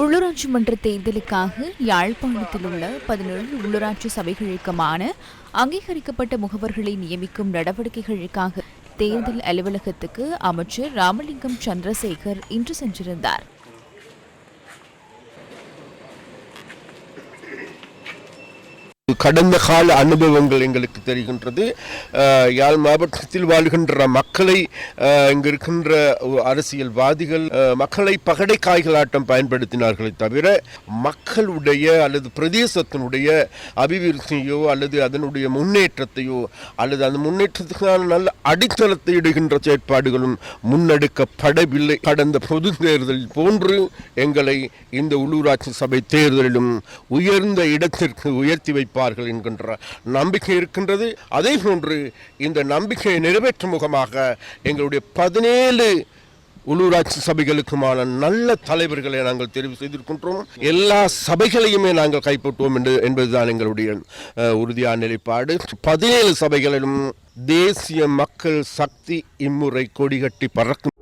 உள்ளூராட்சி மன்ற தேர்தலுக்காக யாழ்ப்பாணத்தில் உள்ள பதினேழு உள்ளூராட்சி சபைகளுக்குமான அங்கீகரிக்கப்பட்ட முகவர்களை நியமிக்கும் நடவடிக்கைகளுக்காக தேர்தல் அலுவலகத்துக்கு அமைச்சர் ராமலிங்கம் சந்திரசேகர் இன்று சென்றிருந்தார். கடந்த கால அனுபவங்கள் எங்களுக்கு தெரிகின்றது. யாழ் மாவட்டத்தில் வாழ்கின்ற மக்களை இங்கு இருக்கின்ற அரசியல்வாதிகள் மக்களை பகடை காய்களாட்டம் பயன்படுத்தினார்களே தவிர மக்களுடைய அல்லது பிரதேசத்தினுடைய அபிவிருத்தியோ அல்லது அதனுடைய முன்னேற்றத்தையோ அல்லது அந்த முன்னேற்றத்துக்கான நல்ல அடித்தளத்தை இடுகின்ற செயற்பாடுகளும் முன்னெடுக்கப்படவில்லை. கடந்த பொது தேர்தலில் போன்று எங்களை இந்த உள்ளூராட்சி சபை தேர்தலிலும் உயர்ந்த இடத்திற்கு உயர்த்தி வைப்பார் வைப்பார்கள் என்கின்ற நம்பிக்கை இருக்கின்றது. அதே போன்று இந்த நம்பிக்கையை நிறைவேற்றும் முகமாக எங்களுடைய பதினேழு உள்ளூராட்சி சபைகளுக்குமான நல்ல தலைவர்களை நாங்கள் தெரிவு செய்திருக்கின்றோம். எல்லா சபைகளையுமே நாங்கள் கைப்பற்றுவோம் என்று என்பதுதான் எங்களுடைய உறுதியான நிலைப்பாடு. பதினேழு சபைகளிலும் தேசிய மக்கள் சக்தி இம்முறை கொடிகட்டி பறக்கும்